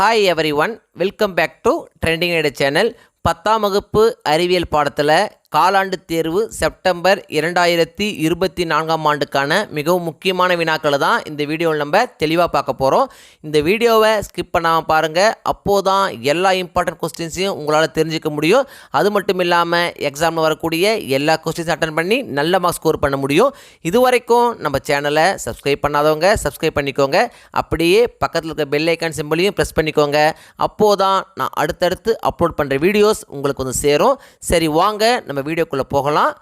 Hi everyone welcome back to trending edu channel பத்தாம் வகுப்பு அறிவியல் பாடத்தில் காலாண்டு தேர்வு செப்டம்பர் இரண்டாயிரத்தி இருபத்தி நான்காம் ஆண்டுக்கான மிகவும் முக்கியமான வினாக்களை தான் இந்த வீடியோவில் நம்ம தெளிவாக பார்க்க போகிறோம் இந்த வீடியோவை ஸ்கிப் பண்ணாமல் பாருங்கள் அப்போது தான் எல்லா இம்பார்ட்டன்ட் கொஸ்டின்ஸையும் உங்களால் தெரிஞ்சிக்க முடியும். அது மட்டும் இல்லாமல் எக்ஸாமில் வரக்கூடிய எல்லா கொஸ்டின்ஸும் அட்டன் பண்ணி நல்ல மார்க் ஸ்கோர் பண்ண முடியும். இது வரைக்கும் நம்ம சேனலை சப்ஸ்கிரைப் பண்ணாதவங்க சப்ஸ்கிரைப் பண்ணிக்கோங்க. அப்படியே பக்கத்தில் இருக்க பெல் ஐக்கான் சிம்பிளையும் ப்ரெஸ் பண்ணிக்கோங்க. அப்போது தான் நான் அடுத்தடுத்து அப்லோட் பண்ணுற வீடியோஸ் உங்களுக்கு வந்து சேரும். சரி வாங்க நம்ம வீடியோக்குள்ளே போகலாம்.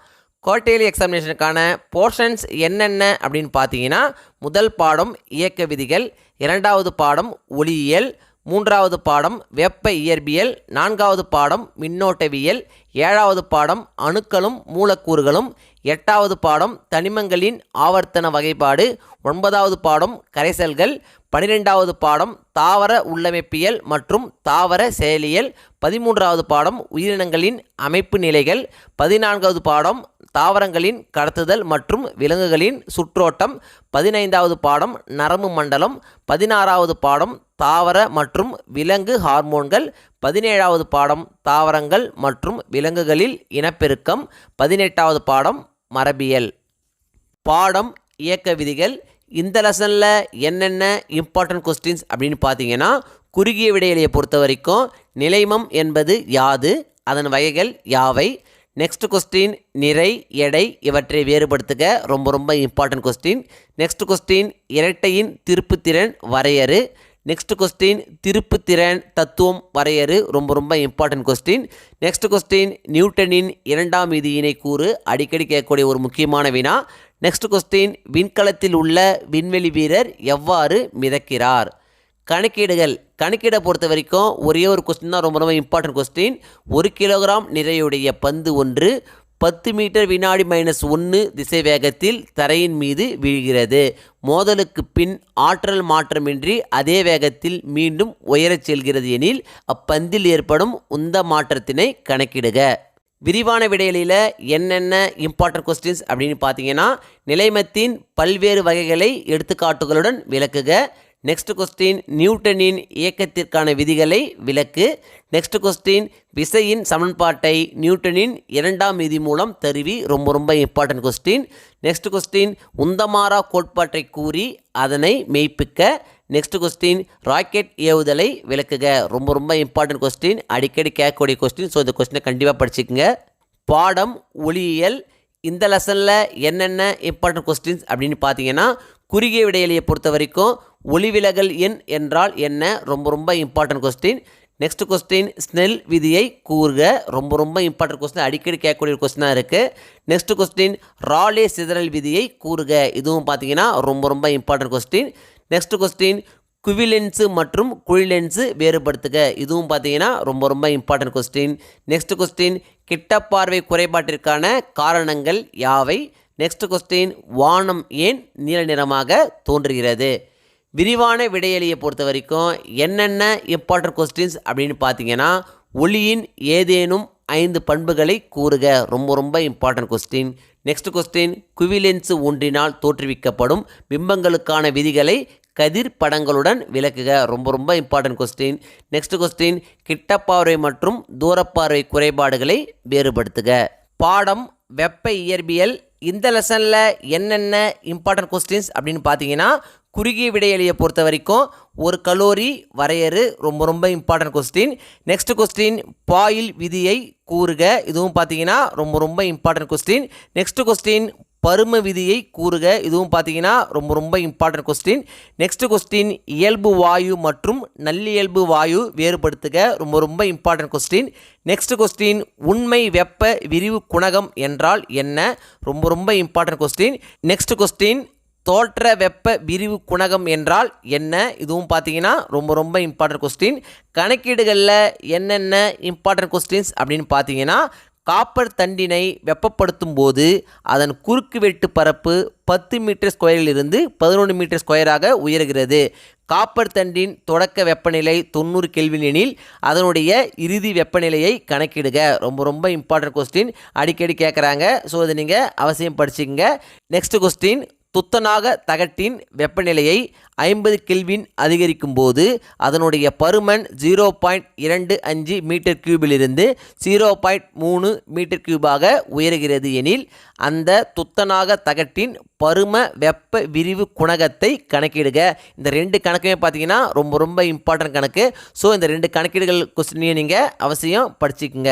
குவார்டர்லி எக்ஸாமினேஷனுக்கான போர்ஷன்ஸ் என்னென்ன அப்படின்னு பார்த்தீங்கன்னா முதல் பாடம் இயக்க விதிகள் இரண்டாவது பாடம் ஒளியியல் மூன்றாவது பாடம் வெப்ப இயற்பியல் நான்காவது பாடம் மின்னோட்டவியல் ஏழாவது பாடம் அணுக்களும் மூலக்கூறுகளும் எட்டாவது பாடம் தனிமங்களின் ஆவர்த்தன வகைப்பாடு. ஒன்பதாவது பாடம் கரைசல்கள். பனிரெண்டாவது பாடம் தாவர உள்ளமைப்பியல் மற்றும் தாவர செயலியல். பதிமூன்றாவது பாடம் உயிரினங்களின் அமைப்பு நிலைகள். பதினான்காவது பாடம் தாவரங்களின் கடத்துதல் மற்றும் விலங்குகளின் சுற்றோட்டம். பதினைந்தாவது பாடம் நரம்பு மண்டலம். பதினாறாவது பாடம் தாவர மற்றும் விலங்கு ஹார்மோன்கள். பதினேழாவது பாடம் தாவரங்கள் மற்றும் விலங்குகளில் இனப்பெருக்கம். பதினெட்டாவது பாடம் மரபியல். பாடம் இயக்க விதிகள் இந்த லெசனில் என்னென்ன இம்பார்ட்டன்ட் கொஸ்டின்ஸ் அப்படின்னு பார்த்தீங்கன்னா குறுகிய விடையிலையை பொறுத்த வரைக்கும் நிலைமம் என்பது யாது அதன் வகைகள் யாவை நெக்ஸ்ட் கொஸ்டின் நிறை எடை இவற்றை வேறுபடுத்துக ரொம்ப ரொம்ப இம்பார்ட்டன்ட் கொஸ்டின் நெக்ஸ்ட் கொஸ்டின் இரட்டையின் திருப்புத்திறன் வரையறு நெக்ஸ்ட் கொஸ்டின் திருப்புத்திறன் தத்துவம் வரையறு ரொம்ப ரொம்ப இம்பார்ட்டன்ட் கொஸ்டின் நெக்ஸ்ட் கொஸ்டின் நியூட்டனின் இரண்டாம் விதியினை கூறு அடிக்கடி கேட்கக்கூடிய ஒரு முக்கியமான வினா. நெக்ஸ்ட் கொஸ்டின் விண்கலத்தில் உள்ள விண்வெளி வீரர் எவ்வாறு மிதக்கிறார்? கணக்கீடுகள். கணக்கீடை பொறுத்த வரைக்கும் ஒரே ஒரு கொஸ்டின் தான் ரொம்ப ரொம்ப இம்பார்ட்டன்ட் கொஸ்டின் ஒரு கிலோகிராம் நிறையுடைய பந்து ஒன்று பத்து மீட்டர் வினாடி மைனஸ் ஒன்று திசை வேகத்தில் தரையின் மீது வீழ்கிறது. மோதலுக்கு பின் ஆற்றல் மாற்றமின்றி அதே வேகத்தில் மீண்டும் உயரச் செல்கிறது எனில் அப்பந்தில் ஏற்படும் உந்த மாற்றத்தினை கணக்கிடுக. விரிவான விடையில என்னென்ன இம்பார்ட்டன்ட் கொஸ்டின்ஸ் அப்படின்னு பார்த்தீங்கன்னா நிலைமத்தின் பல்வேறு வகைகளை எடுத்துக்காட்டுகளுடன் விளக்குக. நெக்ஸ்ட் கொஸ்டின் நியூட்டனின் இயக்கத்திற்கான விதிகளை விளக்கு. நெக்ஸ்ட் கொஸ்டின் விசையின் சமன்பாட்டை நியூட்டனின் இரண்டாம் விதி மூலம் தருவி. ரொம்ப ரொம்ப இம்பார்ட்டன்ட் கொஸ்டின் நெக்ஸ்ட் கொஸ்டின் உந்தமாரா கோட்பாட்டை கூறி அதனை மெய்ப்பிக்க. நெக்ஸ்ட் கொஸ்டின் ராக்கெட் ஏவுதலை விளக்குக. ரொம்ப ரொம்ப இம்பார்ட்டன்ட் கொஸ்டின் அடிக்கடி கேட்கக்கூடிய கொஸ்டின் ஸோ இந்த கொஸ்டினை கண்டிப்பாக படிச்சுக்கோங்க. பாடம் ஒளியியல் இந்த லெசனில் என்னென்ன இம்பார்ட்டன்ட் கொஸ்டின்ஸ் அப்படின்னு பார்த்தீங்கன்னா குறுகிய விடையிலையை பொறுத்த வரைக்கும் ஒளிவிலகல் எண் என்றால் என்ன? ரொம்ப ரொம்ப important question next question Snell விதியை கூறுக. ரொம்ப ரொம்ப இம்பார்ட்டன்ட் கொஸ்டின் அடிக்கடி கேட்கக்கூடிய கொஸ்டினாக இருக்குது நெக்ஸ்ட் கொஸ்டின் ராலே சிதறல் விதியை கூறுக. இதுவும் பார்த்தீங்கன்னா ரொம்ப ரொம்ப இம்பார்ட்டன்ட் கொஸ்டின் நெக்ஸ்ட் கொஸ்டின் குவிலென்ஸு மற்றும் குழிலென்ஸு வேறுபடுத்துக. இதுவும் பார்த்தீங்கன்னா ரொம்ப ரொம்ப இம்பார்ட்டன்ட் கொஸ்டின் நெக்ஸ்ட் கொஸ்டின் கிட்டப்பார்வை குறைபாட்டிற்கான காரணங்கள் யாவை? நெக்ஸ்ட் கொஸ்டின் வானம் ஏன் நீல நிறமாக தோன்றுகிறது? விரிவான விடையலியை பொறுத்த வரைக்கும் என்னென்ன இம்பார்ட்டன்ட் கொஸ்டின்ஸ் அப்படின்னு பார்த்தீங்கன்னா ஒளியின் ஏதேனும் ஐந்து பண்புகளை கூறுக. ரொம்ப ரொம்ப இம்பார்ட்டன்ட் கொஸ்டின் நெக்ஸ்ட் கொஸ்டின் குவிலென்ஸு ஒன்றினால் தோற்றுவிக்கப்படும் பிம்பங்களுக்கான விதிகளை கதிர் படங்களுடன் விளக்குக. ரொம்ப ரொம்ப இம்பார்ட்டன்ட் கொஸ்டின் நெக்ஸ்ட் கொஸ்டின் கிட்டப்பார்வை மற்றும் தூரப்பார்வை குறைபாடுகளை வேறுபடுத்துக. பாடம் வெப்ப இயற்பியல் இந்த லெசனில் என்னென்ன இம்பார்ட்டன்ட் கொஸ்டின்ஸ் அப்படின்னு பார்த்தீங்கன்னா குறுகிய விடையலியை பொறுத்த வரைக்கும் ஒரு கலோரி வரையறு ரொம்ப ரொம்ப important question next question Boyle விதியை கூறுக. இதுவும் பார்த்தீங்கன்னா ரொம்ப ரொம்ப இம்பார்ட்டன்ட் கொஸ்டின் நெக்ஸ்ட் கொஸ்டின் பரும விதியை கூறுக. இதுவும் பார்த்தீங்கன்னா ரொம்ப ரொம்ப இம்பார்ட்டன்ட் கொஸ்டின் நெக்ஸ்ட் கொஸ்டின் இயல்பு வாயு மற்றும் நல்லியல்பு வாயு வேறுபடுத்துக. ரொம்ப ரொம்ப இம்பார்ட்டன்ட் கொஸ்டின் நெக்ஸ்ட் கொஸ்டின் உண்மை வெப்ப விரிவு குணகம் என்றால் என்ன? ரொம்ப ரொம்ப இம்பார்ட்டன்ட் கொஸ்டின் நெக்ஸ்ட் கொஸ்டின் தோற்ற வெப்ப விரிவு குணகம் என்றால் என்ன? இதுவும் பார்த்தீங்கன்னா ரொம்ப ரொம்ப இம்பார்ட்டன்ட் கொஸ்டின் கணக்கீடுகளில் என்னென்ன இம்பார்ட்டன்ட் கொஸ்டின்ஸ் அப்படின்னு பார்த்தீங்கன்னா காப்பர் தண்டினை வெப்பப்படுத்தும் போது அதன் குறுக்கு வெட்டு பரப்பு பத்து மீட்டர் ஸ்கொயரிலிருந்து பதினொன்று மீட்டர் ஸ்கொயராக உயர்கிறது. காப்பர் தண்டின் தொடக்க வெப்பநிலை தொண்ணூறு கெல்வின் எனில் அதனுடைய இறுதி வெப்பநிலையை கணக்கிடுக. ரொம்ப ரொம்ப இம்பார்ட்டன்ட் கொஸ்டின் அடிக்கடி கேட்குறாங்க ஸோ இதை நீங்கள் அவசியம் படிச்சுக்கங்க. நெக்ஸ்ட் கொஸ்டின் துத்தநாக தகட்டின் வெப்பநிலையை ஐம்பது கெல்வின் அதிகரிக்கும் போது அதனுடைய பருமன் ஜீரோ பாயிண்ட் இரண்டு அஞ்சு மீட்டர் கியூபிலிருந்து ஜீரோ பாயிண்ட் மூணு மீட்டர் கியூபாக உயர்கிறது எனில் அந்த துத்தநாக தகட்டின் பரும வெப்ப விரிவு குணகத்தை கணக்கிடுக. இந்த ரெண்டு கணக்குமே பார்த்தீங்கன்னா ரொம்ப ரொம்ப இம்பார்ட்டன்ட் கணக்கு. ஸோ இந்த ரெண்டு கணக்கீடுகள் கொஸ்டினையும் நீங்கள் அவசியம் படிச்சுக்குங்க.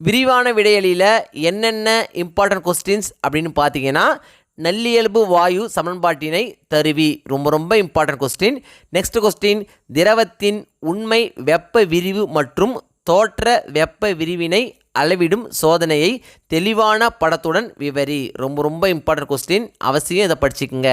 விரிவான விடையலியில் என்னென்ன இம்பார்ட்டன்ட் கொஸ்டின்ஸ் அப்படின்னு பார்த்தீங்கன்னா நல்லியல்பு வாயு சமன்பாட்டினை தருவி. ரொம்ப ரொம்ப இம்பார்ட்டன்ட் கொஸ்டின் நெக்ஸ்ட் கொஸ்டின் திரவத்தின் உண்மை வெப்ப விரிவு மற்றும் தோற்ற வெப்ப விரிவினை அளவிடும் சோதனையை தெளிவான படத்துடன் விவரி. ரொம்ப ரொம்ப இம்பார்ட்டன்ட் கொஸ்டின் அவசியம் இதை படிச்சுக்குங்க.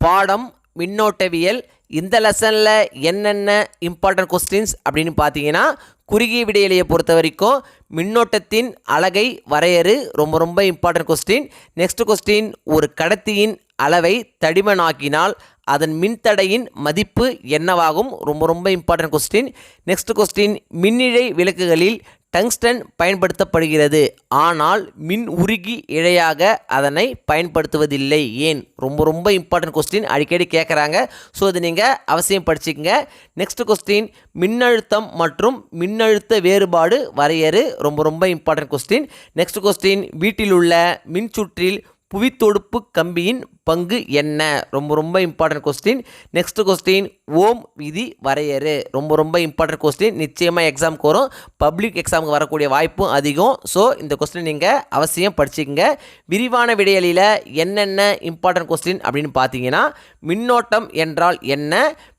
பாடம் மின்னோட்டவியல் இந்த லெசனில் என்னென்ன இம்பார்ட்டன்ட் கொஸ்டின்ஸ் அப்படின்னு பார்த்தீங்கன்னா குறுகிய விடையிலையை பொறுத்த வரைக்கும் மின்னோட்டத்தின் அலகை வரையறு. ரொம்ப ரொம்ப இம்பார்ட்டன்ட் கொஸ்டின் நெக்ஸ்ட் கொஸ்டின் ஒரு கடத்தியின் அளவை தடிமனாக்கினால் அதன் மின்தடையின் மதிப்பு என்னவாகும்? ரொம்ப ரொம்ப இம்பார்ட்டன்ட் கொஸ்டின் நெக்ஸ்ட் கொஸ்டின் மின்னிழை விளக்குகளில் டங்ஸ்டன் பயன்படுத்தப்படுகிறது. ஆனால் மின் உருகி இழையாக அதனை பயன்படுத்துவதில்லை. ஏன்? ரொம்ப ரொம்ப இம்பார்ட்டன்ட் கொஸ்டின் அடிக்கடி கேட்குறாங்க ஸோ இது நீங்கள் அவசியம் படிச்சுக்கங்க. நெக்ஸ்ட் கொஸ்டின் மின்னழுத்தம் மற்றும் மின்னழுத்த வேறுபாடு வரையறு. ரொம்ப ரொம்ப இம்பார்ட்டன்ட் கொஸ்டின் நெக்ஸ்ட் கொஸ்டின் வீட்டில் உள்ள மின்சுற்றில் புவித்தொடுப்பு கம்பியின் பங்கு என்ன? ரொம்ப ரொம்ப important question next question Ohm விதி வரையறு. ரொம்ப ரொம்ப இம்பார்ட்டன்ட் கொஸ்டின் நிச்சயமாக எக்ஸாமுக்கு வரும். பப்ளிக் எக்ஸாமுக்கு வரக்கூடிய வாய்ப்பும் அதிகம். ஸோ இந்த கொஸ்டின் நீங்கள் அவசியம் படிச்சுக்கோங்க. விரிவான விடையலியில் என்னென்ன இம்பார்ட்டன்ட் கொஸ்டின் அப்படின்னு பார்த்தீங்கன்னா மின்னோட்டம் என்றால் என்ன?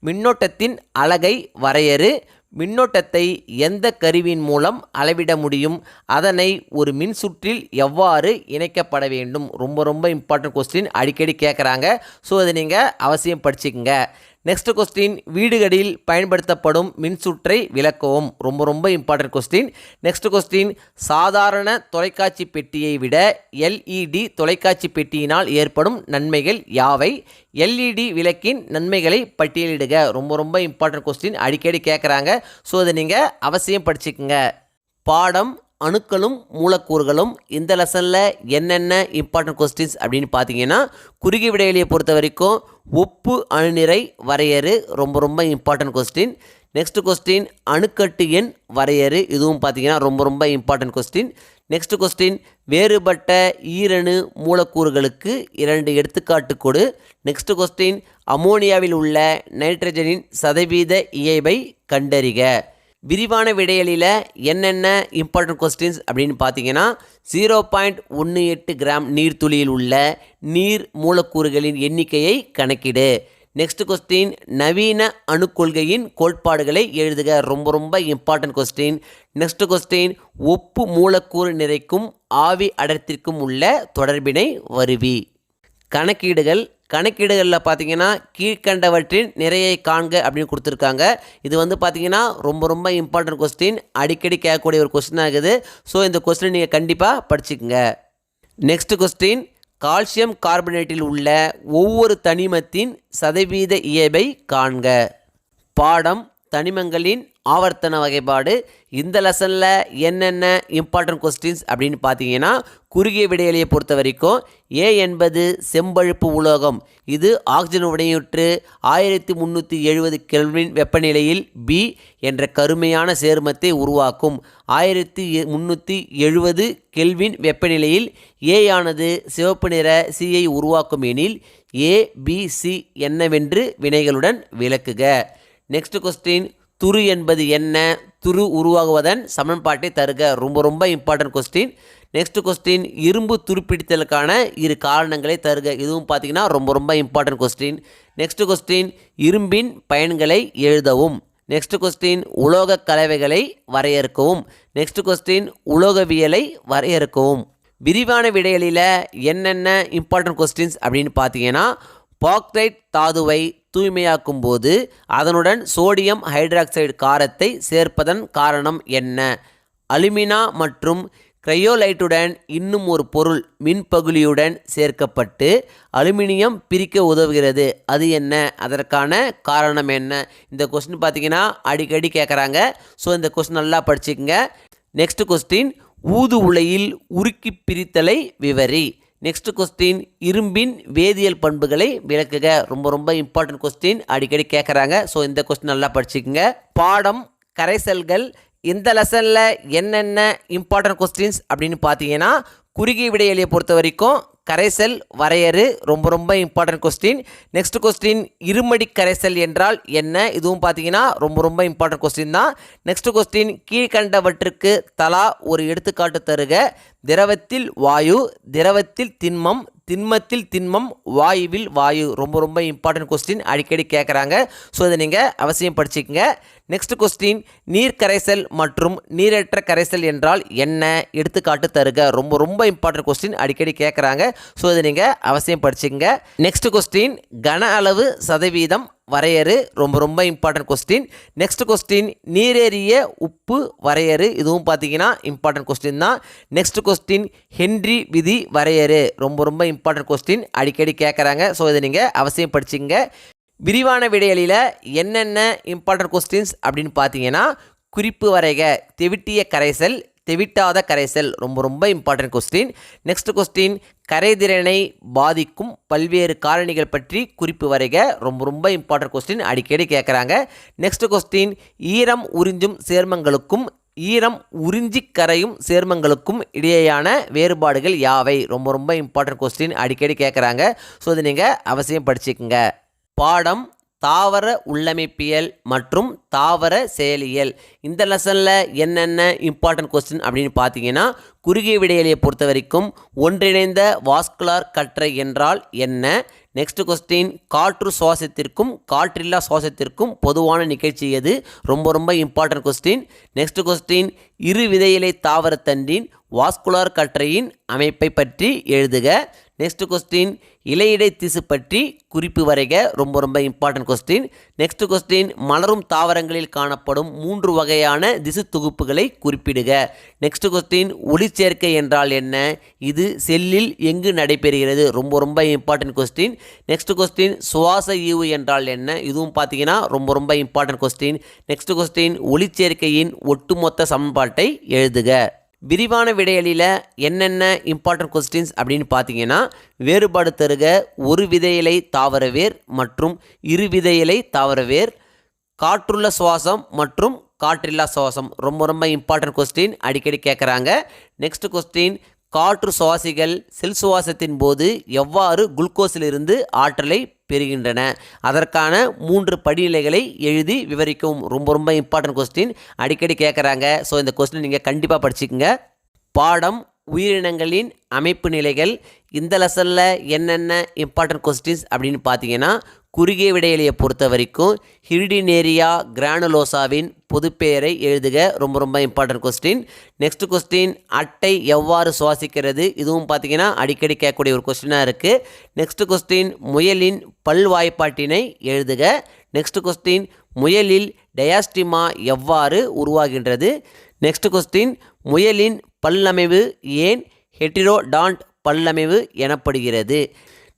மின்னோட்டத்தின் அழகை வரையறு. மின்னோட்டத்தை எந்த கருவியின் மூலம் அளவிட முடியும்? அதனை ஒரு மின்சுற்றில் எவ்வாறு இணைக்கப்பட வேண்டும்? ரொம்ப ரொம்ப இம்பார்ட்டன்ட் கொஸ்டின் அடிக்கடி கேட்குறாங்க ஸோ அதை நீங்கள் அவசியம் படிச்சுக்கோங்க. நெக்ஸ்ட் கொஸ்டின் வீடுகளில் பயன்படுத்தப்படும் மின்சுற்றை விளக்கவும். ரொம்ப ரொம்ப இம்பார்ட்டன்ட் கொஸ்டின் நெக்ஸ்ட் கொஸ்டின் சாதாரண தொலைக்காட்சி பெட்டியை விட எல்இடி தொலைக்காட்சி பெட்டியினால் ஏற்படும் நன்மைகள் யாவை? எல்இடி விளக்கின் நன்மைகளை பட்டியலிடுக. ரொம்ப ரொம்ப இம்பார்ட்டன்ட் கொஸ்டின் அடிக்கடி கேட்குறாங்க ஸோ அதை நீங்கள் அவசியம் படிச்சுக்கோங்க. பாடம் அணுக்களும் மூலக்கூறுகளும் இந்த லெசனில் என்னென்ன இம்பார்ட்டன்ட் கொஸ்டின்ஸ் அப்படின்னு பார்த்தீங்கன்னா குறுகிய விடைவெளியை பொறுத்த வரைக்கும் உப்பு அணுநிறை வரையறு ரொம்ப ரொம்ப இம்பார்ட்டன்ட் கொஸ்டின் நெக்ஸ்ட் கொஸ்டின் அணுக்கட்டு எண் வரையறு இதுவும் பார்த்தீங்கன்னா ரொம்ப ரொம்ப இம்பார்ட்டன்ட் கொஸ்டின் நெக்ஸ்ட் கொஸ்டின் வேறுபட்ட ஈரணு மூலக்கூறுகளுக்கு இரண்டு எடுத்துக்காட்டு கொடு. நெக்ஸ்ட் கொஸ்டின் அமோனியாவில் உள்ள நைட்ரஜனின் சதவீத இயைபை கண்டறிக. விரிவான விடையலில் என்னென்ன இம்பார்ட்டன்ட் கொஸ்டின்ஸ் அப்படின்னு பார்த்தீங்கன்னா ஜீரோ பாயிண்ட் ஒன்று எட்டு கிராம் நீர்த்துளியில் உள்ள நீர் மூலக்கூறுகளின் எண்ணிக்கையை கணக்கிடு. நெக்ஸ்ட் கொஸ்டின் நவீன அணுக்கொள்கையின் கோட்பாடுகளை எழுதுக. ரொம்ப ரொம்ப இம்பார்ட்டன்ட் கொஸ்டின் நெக்ஸ்ட் கொஸ்டின் ஒப்பு மூலக்கூறு நிறைக்கும் ஆவி அடர்த்திற்கும் உள்ள தொடர்பினை வருவி. கணக்கீடுகள் கணக்கீடுகளில் பார்த்தீங்கன்னா கீழ்கண்டவற்றின் நிறையை காண்க அப்படின்னு கொடுத்துருக்காங்க. இது வந்து பார்த்தீங்கன்னா ரொம்ப ரொம்ப இம்பார்ட்டன்ட் கொஸ்டின் அடிக்கடி கேட்கக்கூடிய ஒரு கொஸ்டின் ஆகுது ஸோ இந்த கொஸ்டின் நீங்கள் கண்டிப்பாக படிச்சுக்கோங்க. நெக்ஸ்ட் கொஸ்டின் கால்சியம் கார்பனேட்டில் உள்ள ஒவ்வொரு தனிமத்தின் சதவீத இயல்பை காண்க. பாடம் தனிமங்களின் ஆவர்த்தன வகைப்பாடு. இந்த லெசனில் என்னென்ன இம்பார்ட்டன்ட் கொஸ்டின்ஸ் அப்படின்னு பார்த்தீங்கன்னா குறுகிய விடையிலையை பொறுத்த வரைக்கும் ஏ என்பது செம்பழுப்பு உலோகம். இது ஆக்சிஜன் உடையுற்று ஆயிரத்தி முந்நூற்றி எழுபது கெல்வின் வெப்பநிலையில் பி என்ற கருமையான சேர்மத்தை உருவாக்கும். ஆயிரத்தி முந்நூற்றி எழுபது கெல்வின் வெப்பநிலையில் ஏ ஆனது சிவப்பு நிற சியை உருவாக்கும் எனில் ஏ பி சி என்னவென்று வினைகளுடன் விளக்குக. நெக்ஸ்ட் கொஸ்டின் துரு என்பது என்ன? துரு உருவாகுவதன் சமன்பாட்டை தருக. ரொம்ப ரொம்ப இம்பார்ட்டன்ட் கொஸ்டின் நெக்ஸ்ட் கொஸ்டின் இரும்பு துருப்பிடித்தலுக்கான இரு காரணங்களை தருக. இதுவும் பார்த்தீங்கன்னா ரொம்ப ரொம்ப இம்பார்ட்டன்ட் கொஸ்டின் நெக்ஸ்ட் கொஸ்டின் இரும்பின் பயன்களை எழுதவும். நெக்ஸ்ட் கொஸ்டின் உலோக கலவைகளை வரையறுக்கவும். நெக்ஸ்ட் கொஸ்டின் உலோகவியலை வரையறுக்கவும். விரிவான விடைகளில் என்னென்ன இம்பார்ட்டன்ட் கொஸ்டின்ஸ் அப்படின்னு பார்த்தீங்கன்னா பாக்டைட் தாதுவை தூய்மையாக்கும் போது அதனுடன் சோடியம் ஹைட்ராக்சைடு காரத்தை சேர்ப்பதன் காரணம் என்ன? அலுமினா மற்றும் கிரையோலைட்டுடன் இன்னும் ஒரு பொருள் மின்பகுலியுடன் சேர்க்கப்பட்டு அலுமினியம் பிரிக்க உதவுகிறது. அது என்ன? அதற்கான காரணம் என்ன? இந்த கொஸ்டின் பார்த்தீங்கன்னா அடிக்கடி கேட்குறாங்க. ஸோ இந்த கொஸ்டின் நல்லா படிச்சுக்கங்க. நெக்ஸ்ட் கொஸ்டின் ஊது உலையில் உருக்கி பிரித்தலை விவரி. நெக்ஸ்ட் கொஸ்டின் இரும்பின் வேதியியல் பண்புகளை விளக்குக. ரொம்ப ரொம்ப இம்பார்ட்டன்ட் கொஸ்டின் அடிக்கடி கேட்குறாங்க ஸோ இந்த கொஸ்டின் நல்லா படிச்சுக்கோங்க. பாடம் கரைசல்கள் இந்த லெசனில் என்னென்ன இம்பார்ட்டன்ட் கொஸ்டின்ஸ் அப்படின்னு பார்த்தீங்கன்னா குறுகிய விடையலியை பொறுத்த வரைக்கும் கரைசல் வரையறு ரொம்ப ரொம்ப இம்பார்ட்டன்ட் கொஸ்டின் நெக்ஸ்ட் கொஸ்டின் இருமடி கரைசல் என்றால் என்ன? இதுவும் பார்த்தீங்கன்னா ரொம்ப ரொம்ப இம்பார்ட்டன்ட் கொஸ்டின் தான். நெக்ஸ்ட் கொஸ்டின் கீழ்கண்டவற்றுக்கு தலா ஒரு எடுத்துக்காட்டு தருக. திரவத்தில் வாயு திரவத்தில் திண்மம் திண்மத்தில் திண்மம் வாயுவில் வாயு. ரொம்ப ரொம்ப இம்பார்ட்டன்ட் கொஸ்டின் அடிக்கடி கேட்குறாங்க ஸோ இதை நீங்கள் அவசியம் படிச்சுக்கங்க. நெக்ஸ்ட் கொஸ்டின் நீர் கரைசல் மற்றும் நீரற்ற கரைசல் என்றால் என்ன? எடுத்துக்காட்டு தருக. ரொம்ப ரொம்ப இம்பார்ட்டன்ட் கொஸ்டின் அடிக்கடி கேட்குறாங்க ஸோ இதை நீங்கள் அவசியம் படிச்சுக்கங்க. நெக்ஸ்ட் கொஸ்டின் கன அளவு சதவீதம் வரையறு ரொம்ப ரொம்ப இம்பார்ட்டன்ட் கொஸ்டின் நெக்ஸ்ட் கொஸ்டின் நீரேறிய உப்பு வரையறு. இதுவும் பார்த்தீங்கன்னா இம்பார்ட்டன்ட் கொஸ்டின் தான். நெக்ஸ்ட் கொஸ்டின் ஹென்றி விதி வரையறு. ரொம்ப ரொம்ப இம்பார்ட்டன்ட் கொஸ்டின் அடிக்கடி கேட்குறாங்க ஸோ இதை நீங்கள் அவசியம் படிச்சுங்க விரிவான விடையலில் என்னென்ன இம்பார்ட்டன்ட் கொஸ்டின்ஸ் அப்படின்னு பார்த்தீங்கன்னா குறிப்பு வரைக தெவிட்டிய கரைசல் தெவிட்டாத கரைசல். ரொம்ப ரொம்ப இம்பார்ட்டன்ட் கொஸ்டின் நெக்ஸ்ட் கொஸ்டின் கரைதிறனை பாதிக்கும் பல்வேறு காரணிகள் பற்றி குறிப்பு வரைக. ரொம்ப ரொம்ப இம்பார்ட்டன்ட் கொஸ்டின் அடிக்கடி கேட்குறாங்க நெக்ஸ்ட் கொஸ்டின் ஈரம் உறிஞ்சும் சேர்மங்களுக்கும் ஈரம் உறிஞ்சி கரையும் சேர்மங்களுக்கும் இடையேயான வேறுபாடுகள் யாவை? ரொம்ப ரொம்ப இம்பார்ட்டன்ட் கொஸ்டின் அடிக்கடி கேட்குறாங்க ஸோ இதை நீங்கள் அவசியம் படிச்சுக்கோங்க. பாடம் தாவர உள்ளமைப்பியல் மற்றும் தாவர செயலியல். இந்த லெசனில் என்னென்ன இம்பார்ட்டன்ட் கொஸ்டின் அப்படின்னு பார்த்தீங்கன்னா குறுகிய விடையலையை பொறுத்த வரைக்கும் ஒன்றிணைந்த வாஸ்குலார் கற்றை என்றால் என்ன? நெக்ஸ்ட் கொஸ்டின் காற்று சுவாசத்திற்கும் காற்றில்லா சுவாசத்திற்கும் பொதுவான நிகழ்ச்சி எது? ரொம்ப ரொம்ப இம்பார்ட்டன்ட் கொஸ்டின் நெக்ஸ்ட் கொஸ்டின் இரு விதையிலை தாவரத்தண்டின் வாஸ்குலார் கற்றையின் அமைப்பை பற்றி எழுதுக. நெக்ஸ்ட் கொஸ்டின் இலையிடை திசு பற்றி குறிப்பு வரைக. ரொம்ப ரொம்ப இம்பார்ட்டன்ட் கொஸ்டின் நெக்ஸ்ட் கொஸ்டின் மலரும் தாவரங்களில் காணப்படும் மூன்று வகையான திசு தொகுப்புகளை குறிப்பிடுக. நெக்ஸ்ட் கொஸ்டின் ஒளிச்சேர்க்கை என்றால் என்ன? இது செல்லில் எங்கு நடைபெறுகிறது? ரொம்ப ரொம்ப இம்பார்ட்டன்ட் கொஸ்டின் நெக்ஸ்ட் கொஸ்டின் சுவாச ஈவு என்றால் என்ன? இதுவும் பார்த்தீங்கன்னா ரொம்ப ரொம்ப இம்பார்ட்டன்ட் கொஸ்டின் நெக்ஸ்ட் கொஸ்டின் ஒளிச்சேர்க்கையின் ஒட்டுமொத்த சமன்பாட்டை எழுதுக. விரிவான விடையலில் என்னென்ன இம்பார்ட்டன்ட் கொஸ்டின்ஸ் அப்படின்னு பார்த்தீங்கன்னா வேறுபாடு தருக ஒரு விதையிலை தாவரவேர் மற்றும் இரு விதையிலை தாவரவேர் காற்றுள்ள சுவாசம் மற்றும் காற்றில்லா சுவாசம். ரொம்ப ரொம்ப இம்பார்ட்டன்ட் கொஸ்டின் அடிக்கடி கேட்குறாங்க நெக்ஸ்ட் கொஸ்டின் காற்று சுவாசிகள் செல் சுவாசத்தின் போது எவ்வாறு குளுக்கோஸிலிருந்து ஆற்றலை பெறுகின்றன. அதற்கான மூன்று படிநிலைகளை எழுதி விவரிக்கும். ரொம்ப ரொம்ப இம்பார்ட்டன்ட் கொஸ்டின் அடிக்கடி கேட்குறாங்க ஸோ இந்த கொஸ்டின் நீங்கள் கண்டிப்பாக படிச்சுக்கோங்க. பாடம் உயிரினங்களின் அமைப்பு நிலைகள் இந்த லெசனில் என்னென்ன இம்பார்ட்டன்ட் கொஸ்டின்ஸ் அப்படின்னு பார்த்தீங்கன்னா குறுகிய விடையலியை பொறுத்த வரைக்கும் ஹிரிடினேரியா கிரானுலோசாவின் பொதுப்பெயரை எழுதுக. ரொம்ப ரொம்ப இம்பார்ட்டன்ட் கொஸ்டின் நெக்ஸ்ட் கொஸ்டின் அட்டை எவ்வாறு சுவாசிக்கிறது? இதுவும் பார்த்தீங்கன்னா அடிக்கடி கேட்கக்கூடிய ஒரு கொஸ்டினாக இருக்குது நெக்ஸ்ட் கொஸ்டின் முயலின் பல்வாய்ப்பாட்டினை எழுதுக. நெக்ஸ்ட் கொஸ்டின் முயலில் டயாஸ்டிமா எவ்வாறு உருவாகின்றது? நெக்ஸ்ட் கொஸ்டின் முயலின் பல்லமைவு ஏன் ஹெட்டிரோடாண்ட் பல்லமைவு எனப்படுகிறது?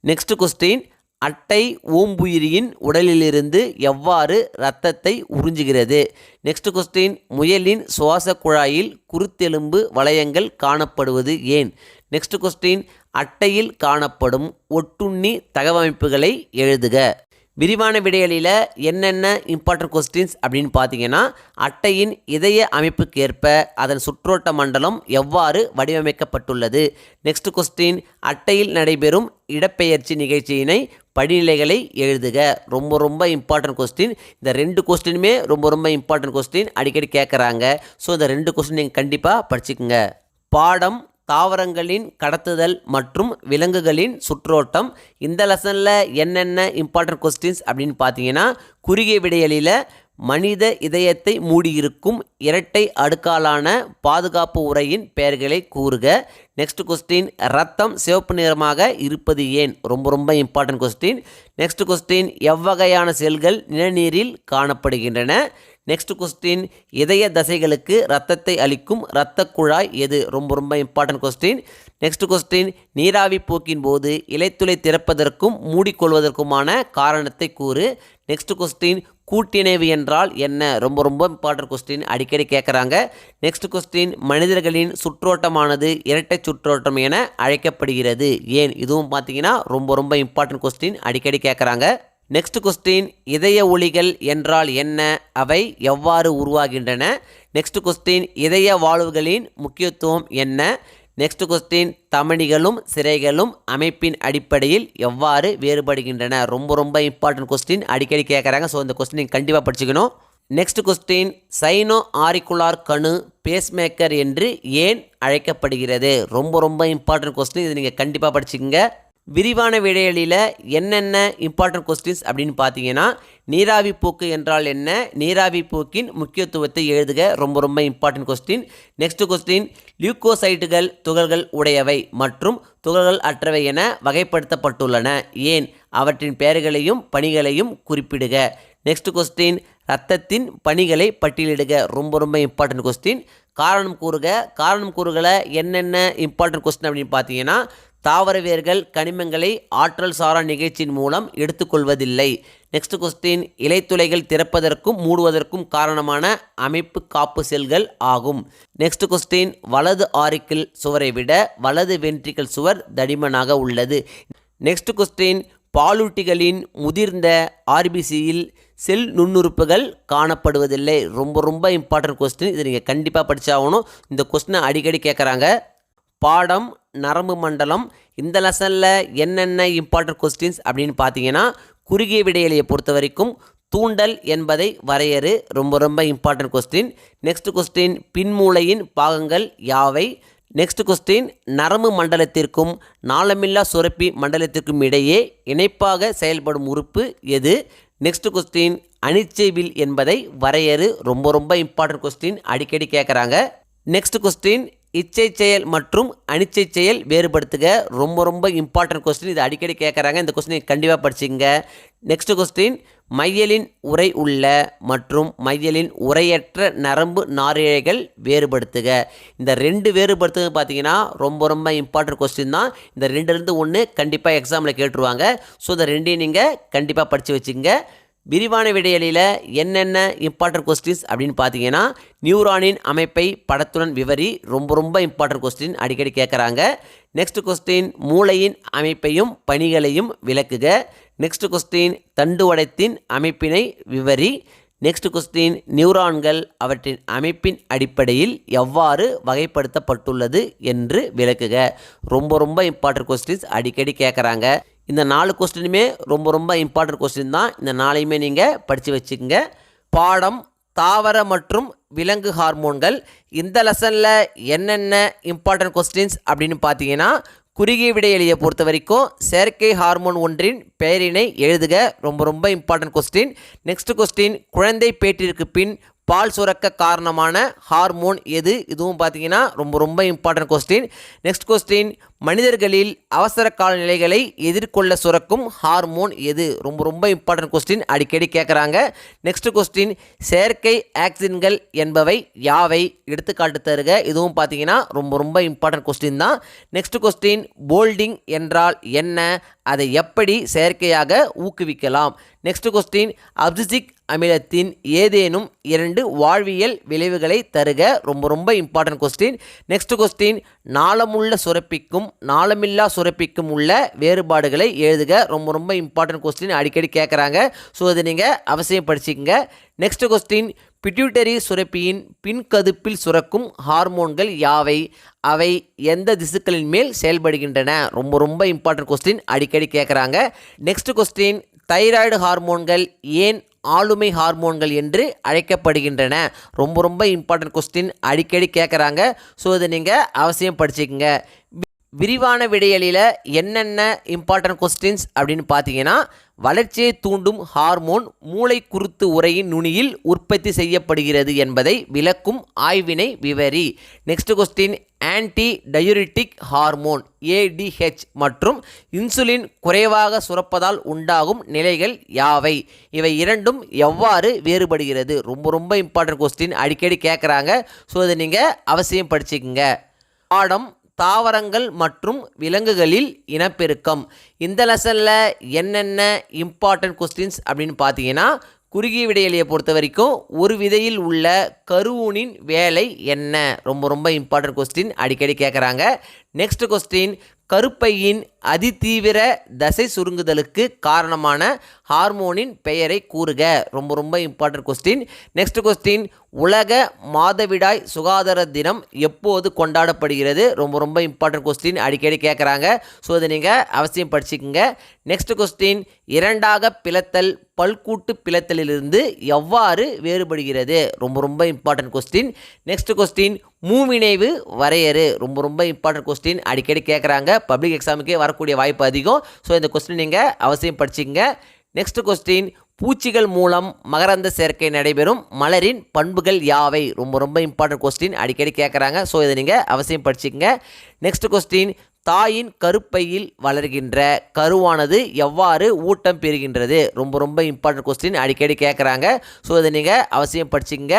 நெக்ஸ்ட் கொஸ்டின் அட்டை ஓம்புயிரியின் உடலிலிருந்து எவ்வாறு இரத்தத்தை உறிஞ்சுகிறது? நெக்ஸ்ட் கொஸ்டின் முயலின் சுவாச குழாயில் குருத்தெலும்பு வளையங்கள் காணப்படுவது ஏன்? நெக்ஸ்ட் கொஸ்டின் அட்டையில் காணப்படும் ஒட்டுண்ணி தகவமைப்புகளை எழுதுக. விரிவான விடையலியில் என்னென்ன இம்பார்ட்டன்ட் கொஸ்டின்ஸ் அப்படின்னு பார்த்தீங்கன்னா அட்டையின் இதய அமைப்புக்கு ஏற்ப அதன் சுற்றோட்ட மண்டலம் எவ்வாறு வடிவமைக்கப்பட்டுள்ளது? நெக்ஸ்ட் கொஸ்டின் அட்டையில் நடைபெறும் இடப்பெயர்ச்சி நிகழ்ச்சியினை படிநிலைகளை எழுதுக. ரொம்ப ரொம்ப இம்பார்ட்டன்ட் கொஸ்டின் இந்த ரெண்டு கொஸ்டினுமே ரொம்ப ரொம்ப இம்பார்ட்டன்ட் கொஸ்டின் அடிக்கடி கேட்குறாங்க ஸோ இந்த ரெண்டு கொஸ்டின் நீங்கள் கண்டிப்பாக படிச்சுக்கோங்க. பாடம் தாவரங்களின் கடத்துதல் மற்றும் விலங்குகளின் சுற்றோட்டம். இந்த லெசனில் என்னென்ன இம்பார்ட்டன்ட் கொஸ்டின்ஸ் அப்படின்னு பார்த்தீங்கன்னா குறுகிய விடையலில் மனித இதயத்தை மூடியிருக்கும் இரட்டை அடுக்காலான பாதுகாப்பு உரையின் பெயர்களை கூறுக. நெக்ஸ்ட் கொஸ்டின் ரத்தம் சிவப்பு நிறமாக இருப்பது ஏன்? ரொம்ப ரொம்ப இம்பார்ட்டன்ட் கொஸ்டின் நெக்ஸ்ட் கொஸ்டின் எவ்வகையான செல்கள் நிலநீரில் காணப்படுகின்றன? நெக்ஸ்ட் கொஸ்டின் இதய தசைகளுக்கு ரத்தத்தை அளிக்கும் இரத்த குழாய் எது? ரொம்ப ரொம்ப இம்பார்ட்டன்ட் கொஸ்டின் நெக்ஸ்ட் கொஸ்டின் நீராவி போக்கின் போது இலைத்துளை திறப்பதற்கும் மூடிக்கொள்வதற்குமான காரணத்தை கூறு. நெக்ஸ்ட் கொஸ்டின் கூட்டிணைவு என்றால் என்ன? ரொம்ப ரொம்ப இம்பார்ட்டன்ட் கொஸ்டின் அடிக்கடி கேட்குறாங்க நெக்ஸ்ட் கொஸ்டின் மனிதர்களின் சுற்றோட்டமானது இரட்டை சுற்றோட்டம் என அழைக்கப்படுகிறது. ஏன்? இதுவும் பார்த்தீங்கன்னா ரொம்ப ரொம்ப இம்பார்ட்டன்ட் கொஸ்டின் அடிக்கடி கேட்குறாங்க நெக்ஸ்ட் கொஸ்டின் இதய ஒளிகள் என்றால் என்ன? அவை எவ்வாறு உருவாகின்றன? நெக்ஸ்ட் கொஸ்டின் இதய வாழ்வுகளின் முக்கியத்துவம் என்ன? நெக்ஸ்ட் கொஸ்டின் தமணிகளும் சிறைகளும் அமைப்பின் அடிப்படையில் எவ்வாறு வேறுபடுகின்றன? ரொம்ப ரொம்ப இம்பார்ட்டன்ட் கொஸ்டின் அடிக்கடி கேட்குறாங்க ஸோ இந்த கொஸ்டின் கண்டிப்பாக படிச்சுக்கணும். நெக்ஸ்ட் கொஸ்டின் சைனோ ஆரிக்குலார் கணு பேஸ்மேக்கர் என்று ஏன் அழைக்கப்படுகிறது? ரொம்ப ரொம்ப இம்பார்ட்டன்ட் கொஸ்டின் இது நீங்கள் கண்டிப்பாக படிச்சுக்கோங்க. விரிவான விடையலில் என்னென்ன இம்பார்ட்டன்ட் கொஸ்டின்ஸ் அப்படின்னு பார்த்தீங்கன்னா நீராவி போக்கு என்றால் என்ன? நீராவி போக்கின் முக்கியத்துவத்தை எழுதுக. ரொம்ப ரொம்ப இம்பார்ட்டன்ட் கொஸ்டின் நெக்ஸ்ட் கொஸ்டின் லியூக்கோசைட்டுகள் துகள்கள் உடையவை மற்றும் துகள்கள் அற்றவை என வகைப்படுத்தப்பட்டுள்ளன. ஏன்? அவற்றின் பெயர்களையும் பணிகளையும் குறிப்பிடுக. நெக்ஸ்ட் கொஸ்டின் ரத்தத்தின் பணிகளை பட்டியலிடுக. ரொம்ப ரொம்ப இம்பார்ட்டன்ட் கொஸ்டின் காரணம் கூறுக. காரணம் கூறுகளை என்னென்ன இம்பார்ட்டன்ட் கொஸ்டின் அப்படின்னு பார்த்தீங்கன்னா தாவரவியர்கள் கனிமங்களை ஆற்றல் சாரா நிகழ்ச்சியின் மூலம் எடுத்துக்கொள்வதில்லை. நெக்ஸ்ட் கொஸ்டின் இலைத்துளைகள் திறப்பதற்கும் மூடுவதற்கும் காரணமான அமைப்பு காப்பு செல்கள் ஆகும். நெக்ஸ்ட் கொஸ்டின் வலது ஆரிக்கிள் சுவரை விட வலது வென்ட்ரிக்கல் சுவர் தடிமனாக உள்ளது. நெக்ஸ்ட் கொஸ்டின் பாலூட்டிகளின் முதிர்ந்த ஆர்பிசியில் செல் நுண்ணுறுப்புகள் காணப்படுவதில்லை. ரொம்ப ரொம்ப இம்பார்ட்டன்ட் கொஸ்டின் இதை நீங்கள் கண்டிப்பாக படித்தாகணும் இந்த கொஸ்டினை அடிக்கடி கேட்குறாங்க பாடம் நரம்பு மண்டலம் இந்த லெசனில் என்னென்ன இம்பார்ட்டன்ட் கொஸ்டின்ஸ் அப்படின்னு பார்த்தீங்கன்னா குறுகிய விடையிலையை பொறுத்த வரைக்கும் தூண்டல் என்பதை வரையறு ரொம்ப ரொம்ப இம்பார்ட்டன்ட் கொஸ்டின் நெக்ஸ்ட் கொஸ்டின் பின்மூளையின் பாகங்கள் யாவை? நெக்ஸ்ட் கொஸ்டின் நரம்பு மண்டலத்திற்கும் நாளமில்லா சுரப்பி மண்டலத்திற்கும் இடையே இணைப்பாக செயல்படும் உறுப்பு எது? நெக்ஸ்ட் கொஸ்டின் அனிச்சைவில் என்பதை வரையறு ரொம்ப ரொம்ப இம்பார்ட்டன்ட் கொஸ்டின் அடிக்கடி கேட்குறாங்க நெக்ஸ்ட் கொஸ்டின் இச்சை செயல் மற்றும் அனிச்சை செயல் வேறுபடுத்துக. ரொம்ப ரொம்ப இம்பார்ட்டன்ட் கொஸ்டின் இது அடிக்கடி கேட்குறாங்க இந்த கொஸ்டினை கண்டிப்பாக படிச்சுங்க நெக்ஸ்ட் கொஸ்டின் மையலின் உரை உள்ள மற்றும் மையலின் உரையற்ற நரம்பு நாரிழைகள் வேறுபடுத்துக. இந்த ரெண்டு வேறுபடுத்துக பார்த்தீங்கன்னா ரொம்ப ரொம்ப இம்பார்ட்டன்ட் கொஸ்டின் தான். இந்த ரெண்டுலேருந்து ஒன்று கண்டிப்பாக எக்ஸாமில் கேட்டுருவாங்க. ஸோ இந்த ரெண்டையும் நீங்கள் கண்டிப்பாக படித்து வச்சுங்க விரிவான விடையலில் என்னென்ன இம்பார்ட்டன்ட் கொஸ்டின்ஸ் அப்படின்னு பார்த்தீங்கன்னா நியூரானின் அமைப்பை படத்துடன் விவரி ரொம்ப ரொம்ப இம்பார்ட்டன்ட் கொஸ்டின் அடிக்கடி கேட்குறாங்க. நெக்ஸ்ட் கொஸ்டின் மூளையின் அமைப்பையும் பணிகளையும் விளக்குக. நெக்ஸ்ட் கொஸ்டின் தண்டுவடத்தின் அமைப்பினை விவரி. நெக்ஸ்ட் கொஸ்டின் நியூரான்கள் அவற்றின் அமைப்பின் அடிப்படையில் எவ்வாறு வகைப்படுத்தப்பட்டுள்ளது என்று விளக்குக. ரொம்ப ரொம்ப இம்பார்ட்டன்ட் கொஸ்டின்ஸ் அடிக்கடி கேட்குறாங்க. இந்த நாலு கொஸ்டினுமே ரொம்ப ரொம்ப இம்பார்ட்டன்ட் கொஸ்டின் தான். இந்த நாளையுமே நீங்கள் படித்து வச்சுக்கோங்க. பாடம் தாவர மற்றும் விலங்கு ஹார்மோன்கள் இந்த லெசனில் என்னென்ன இம்பார்ட்டன்ட் கொஸ்டின்ஸ் அப்படின்னு பார்த்தீங்கன்னா குறுகிய விடையெளியை பொறுத்த வரைக்கும் செயற்கை ஹார்மோன் ஒன்றின் பெயரினை எழுதுக. ரொம்ப ரொம்ப இம்பார்ட்டன்ட் கொஸ்டின் நெக்ஸ்ட் கொஸ்டின் குழந்தை பேட்டிற்கு பின் பால் சுரக்க காரணமான ஹார்மோன் எது? இதுவும் பார்த்தீங்கன்னா ரொம்ப ரொம்ப இம்பார்ட்டன்ட் கொஸ்டின் நெக்ஸ்ட் கொஸ்டின் மனிதர்களில் அவசர கால நிலைகளை எதிர்கொள்ள சுரக்கும் ஹார்மோன் எது? ரொம்ப ரொம்ப இம்பார்ட்டன்ட் கொஸ்டின் அடிக்கடி கேட்குறாங்க நெக்ஸ்ட் கொஸ்டின் செயற்கை ஆக்சின்கள் என்பவை யாவை? எடுத்துக்காட்டு தருக. இதுவும் பார்த்தீங்கன்னா ரொம்ப ரொம்ப இம்பார்ட்டன்ட் கொஸ்டின் தான். நெக்ஸ்ட் கொஸ்டின் போல்டிங் என்றால் என்ன? அதை எப்படி செயற்கையாக ஊக்குவிக்கலாம்? நெக்ஸ்ட் கொஸ்டின் அப்சிசிக் அமிலத்தின் ஏதேனும் இரண்டு வாழ்வியல் விளைவுகளை தருக. ரொம்ப ரொம்ப இம்பார்ட்டன்ட் கொஸ்டின் நெக்ஸ்ட் கொஸ்டின் நாளமுள்ள சுரப்பிக்கும் நாளமில்லா சுரப்பிக்கும் உள்ள வேறுபாடுகளை எழுதுக. ரொம்ப ரொம்ப இம்பார்ட்டன்ட் கொஸ்டின் அடிக்கடி கேட்குறாங்க ஸோ அதை நீங்கள் அவசியம் படிச்சுக்கோங்க. நெக்ஸ்ட் கொஸ்டின் பிட்யூட்டரி சுரப்பியின் பின்கதுப்பில் சுரக்கும் ஹார்மோன்கள் யாவை? அவை எந்த திசுக்களின் மேல் செயல்படுகின்றன? ரொம்ப ரொம்ப இம்பார்ட்டன்ட் கொஸ்டின் அடிக்கடி கேட்குறாங்க நெக்ஸ்ட் கொஸ்டின் தைராய்டு ஹார்மோன்கள் ஏன் ஆளுமை ஹார்மோன்கள் என்று அழைக்கப்படுகின்றன? ரொம்ப ரொம்ப இம்பார்ட்டன்ட் கொஸ்டின் அடிக்கடி கேட்குறாங்க ஸோ இதை நீங்கள் அவசியம் படிச்சுக்கோங்க. விரிவான விடையலில் என்னென்ன இம்பார்ட்டன்ட் கொஸ்டின்ஸ் அப்படின்னு பார்த்தீங்கன்னா வளர்ச்சியை தூண்டும் ஹார்மோன் மூளை குருத்து உரையின் நுனியில் உற்பத்தி செய்யப்படுகிறது என்பதை விளக்கும் ஆய்வினை விவரி. Next question anti diuretic hormone ADH மற்றும் இன்சுலின் குறைவாக சுரப்பதால் உண்டாகும் நிலைகள் யாவை? இவை இரண்டும் எவ்வாறு வேறுபடுகிறது? ரொம்ப ரொம்ப இம்பார்ட்டன்ட் கொஸ்டின் அடிக்கடி கேட்குறாங்க ஸோ இதை நீங்கள் அவசியம் படிச்சுக்கோங்க. பாடம் தாவரங்கள் மற்றும் விலங்குகளில் இனப்பெருக்கம். இந்த லெசனில் என்னென்ன இம்பார்ட்டன்ட் கொஸ்டின்ஸ் அப்படின்னு பார்த்தீங்கன்னா குறுகிய விடையலியை பொறுத்த வரைக்கும் ஒரு விதையில் உள்ள கருவூனின் வேலை என்ன? ரொம்ப ரொம்ப இம்பார்ட்டன்ட் கொஸ்டின் அடிக்கடி கேட்குறாங்க நெக்ஸ்ட் கொஸ்டின் கருப்பையின் அதிதீவிர தசை சுருங்குதலுக்கு காரணமான ஹார்மோனின் பெயரை கூறுக. ரொம்ப ரொம்ப இம்பார்ட்டன்ட் கொஸ்டின் நெக்ஸ்ட் கொஸ்டின் உலக மாதவிடாய் சுகாதார தினம் எப்போது கொண்டாடப்படுகிறது? ரொம்ப ரொம்ப இம்பார்ட்டன்ட் கொஸ்டின் அடிக்கடி கேட்குறாங்க ஸோ அதை நீங்கள் அவசியம் படிச்சுக்கோங்க. நெக்ஸ்ட் கொஸ்டின் இரண்டாக பிளத்தல் பல்கூட்டு பிளத்தலிலிருந்து எவ்வாறு வேறுபடுகிறது? ரொம்ப ரொம்ப இம்பார்ட்டன்ட் கொஸ்டின் நெக்ஸ்ட் கொஸ்டின் மூவினைவு வரையறு. ரொம்ப ரொம்ப இம்பார்ட்டன்ட் கொஸ்டின் அடிக்கடி கேட்குறாங்க பப்ளிக் எக்ஸாமுக்கே வரக்கூடிய வாய்ப்பு அதிகம். ஸோ இந்த கொஸ்டின் நீங்கள் அவசியம் படிச்சுங்க நெக்ஸ்ட் கொஸ்டின் பூச்சிகள் மூலம் மகரந்த சேர்க்கை நடைபெறும். மலரின் பண்புகள் யாவை? ரொம்ப ரொம்ப இம்பார்ட்டன்ட் கொஸ்டின் அடிக்கடி கேட்குறாங்க ஸோ இதை நீங்கள் அவசியம் படிச்சுங்க நெக்ஸ்ட் கொஸ்டின் தாயின் கருப்பையில் வளர்கின்ற கருவானது எவ்வாறு ஊட்டம் பெறுகின்றது? ரொம்ப ரொம்ப இம்பார்ட்டன்ட் கொஸ்டின் அடிக்கடி கேட்குறாங்க ஸோ இதை நீங்கள் அவசியம் படிச்சுங்க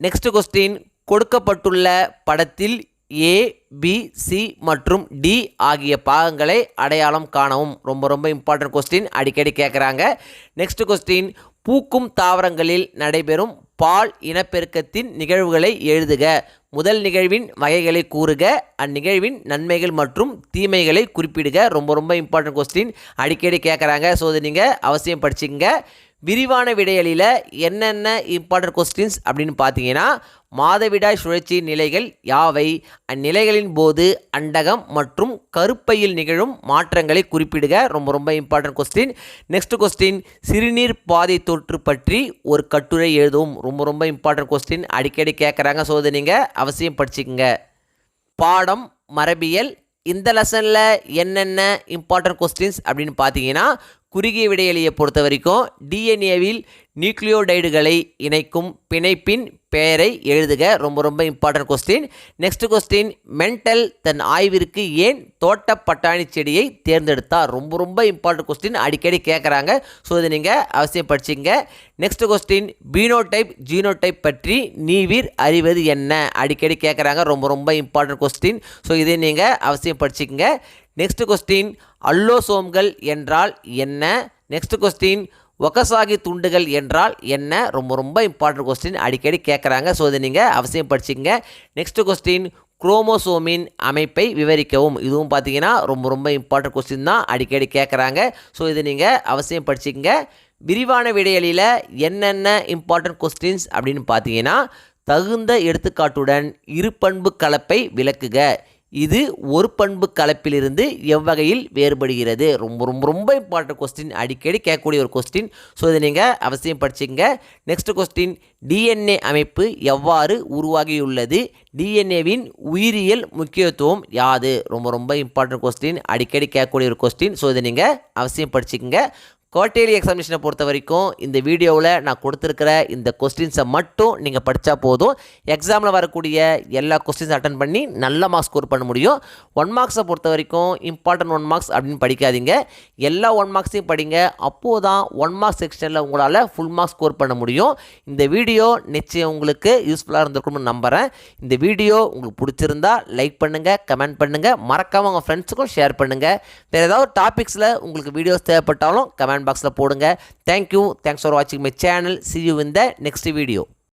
நெக்ஸ்ட் கொஸ்டின் கொடுக்கப்பட்டுள்ள படத்தில் ஏ பி சி மற்றும் டி ஆகிய பாகங்களை அடையாளம் காணவும். ரொம்ப ரொம்ப இம்பார்ட்டன்ட் கொஸ்டின் அடிக்கடி கேட்குறாங்க நெக்ஸ்ட் கொஸ்டின் பூக்கும் தாவரங்களில் நடைபெறும் பால் இனப்பெருக்கத்தின் நிகழ்வுகளை எழுதுக. முதல் நிகழ்வின் வகைகளை கூறுக. அந்நிகழ்வின் நன்மைகள் மற்றும் தீமைகளை குறிப்பிடுக. ரொம்ப ரொம்ப இம்பார்ட்டன்ட் கொஸ்டின் அடிக்கடி கேட்குறாங்க ஸோ இதை நீங்கள் அவசியம் படிச்சுங்க விரிவான விடையலில் என்னென்ன இம்பார்ட்டன்ட் கொஸ்டின்ஸ் அப்படின்னு பார்த்தீங்கன்னா மாதவிடாய் சுழற்சி நிலைகள் யாவை? அந்நிலைகளின் போது அண்டகம் மற்றும் கருப்பையில் நிகழும் மாற்றங்களை குறிப்பிடுக. ரொம்ப ரொம்ப இம்பார்ட்டன்ட் கொஸ்டின் நெக்ஸ்ட் கொஸ்டின் சிறுநீர் பாதை தொற்று பற்றி ஒரு கட்டுரை எழுதும் ரொம்ப ரொம்ப இம்பார்ட்டன்ட் கொஸ்டின் அடிக்கடி கேட்குறாங்க ஸோ அதை நீங்கள் அவசியம் படிச்சுக்கோங்க. பாடம் மரபியல் இந்த லெசனில் என்னென்ன இம்பார்ட்டன்ட் கொஸ்டின்ஸ் அப்படின்னு பார்த்தீங்கன்னா குறுகிய விடையலியை பொறுத்த வரைக்கும் டிஎன்ஏவில் நியூக்ளியோடைடுகளை இணைக்கும் பிணைப்பின் பெயரை எழுதுக. ரொம்ப ரொம்ப important question next question Mendel தன் ஆய்விற்கு ஏன் தோட்ட பட்டாணி செடியை தேர்ந்தெடுத்தார் ரொம்ப ரொம்ப இம்பார்ட்டன்ட் கொஸ்டின் அடிக்கடி கேட்குறாங்க ஸோ இதை நீங்கள் அவசியம் படிச்சிங்க நெக்ஸ்ட் கொஸ்டின் பீனோடைப் ஜீனோடைப் பற்றி நீவிர் அறிவது என்ன? அடிக்கடி கேட்குறாங்க ரொம்ப ரொம்ப இம்பார்ட்டன்ட் கொஸ்டின் ஸோ இதை நீங்கள் அவசியம் படிச்சிக்கங்க. நெக்ஸ்ட் கொஸ்டின் அல்லோசோம்கள் என்றால் என்ன? நெக்ஸ்ட் கொஸ்டின் ஒகசாகி துண்டுகள் என்றால் என்ன? ரொம்ப ரொம்ப இம்பார்ட்டன்ட் கொஸ்டின் அடிக்கடி கேட்குறாங்க ஸோ இதை நீங்கள் அவசியம் படிச்சுங்க நெக்ஸ்ட் கொஸ்டின் குரோமோசோமின் அமைப்பை விவரிக்கவும். இதுவும் பார்த்தீங்கன்னா ரொம்ப ரொம்ப இம்பார்ட்டன்ட் கொஸ்டின் தான் அடிக்கடி கேட்குறாங்க ஸோ இதை நீங்கள் அவசியம் படிச்சுக்கங்க. விரிவான விடையலில் என்னென்ன இம்பார்ட்டன்ட் கொஸ்டின்ஸ் அப்படின்னு பார்த்தீங்கன்னா தகுந்த எடுத்துக்காட்டுடன் இருபண்பு கலப்பை விளக்குக. இது ஒரு பண்பு கலப்பிலிருந்து எவ்வகையில் வேறுபடுகிறது? ரொம்ப ரொம்ப ரொம்ப இம்பார்ட்டன்ட் கொஸ்டின் அடிக்கடி கேட்கக்கூடிய ஒரு கொஸ்டின் ஸோ இதை நீங்கள் அவசியம் படிச்சுங்க நெக்ஸ்ட் கொஸ்டின் டிஎன்ஏ அமைப்பு எவ்வாறு உருவாகியுள்ளது? டிஎன்ஏவின் உயிரியல் முக்கியத்துவம் யாது? ரொம்ப ரொம்ப இம்பார்ட்டன்ட் கொஸ்டின் அடிக்கடி கேட்கக்கூடிய ஒரு கொஸ்டின் ஸோ இதை நீங்கள் அவசியம் படிச்சுக்கோங்க. குவார்டர்லி எக்ஸாமினேஷனை பொறுத்த வரைக்கும் இந்த வீடியோவில் நான் கொடுத்துருக்கிற இந்த கொஸ்டின்ஸை மட்டும் நீங்கள் படித்தா போதும். எக்ஸாமில் வரக்கூடிய எல்லா கொஸ்டின்ஸ் அட்டன் பண்ணி நல்ல மார்க்ஸ் ஸ்கோர் பண்ண முடியும். ஒன் மார்க்ஸை பொறுத்த வரைக்கும் இம்பார்ட்டன்ட் ஒன் மார்க்ஸ் அப்படின்னு படிக்காதீங்க. எல்லா ஒன் மார்க்ஸையும் படிங்க. அப்போது தான் ஒன் மார்க்ஸ் செக்ஷனில் உங்களால் ஃபுல் மார்க்ஸ் ஸ்கோர் பண்ண முடியும். இந்த வீடியோ நிச்சயம் உங்களுக்கு யூஸ்ஃபுல்லாக இருந்திருக்கும்னு நம்புகிறேன் இந்த வீடியோ உங்களுக்கு பிடிச்சிருந்தா லைக் பண்ணுங்கள் கமெண்ட் பண்ணுங்கள் மறக்காமல் உங்கள் ஃப்ரெண்ட்ஸுக்கும் ஷேர் பண்ணுங்கள் வேறு ஏதாவது டாபிக்ஸில் உங்களுக்கு வீடியோஸ் தேவைப்பட்டாலும் கமெண்ட் பாக்ஸில் போடுங்க. தேங்க்யூ தேங்க்ஸ் ஃபார் வாட்சிங் மை சேனல் சி யூ இந்த த நெக்ஸ்ட் வீடியோ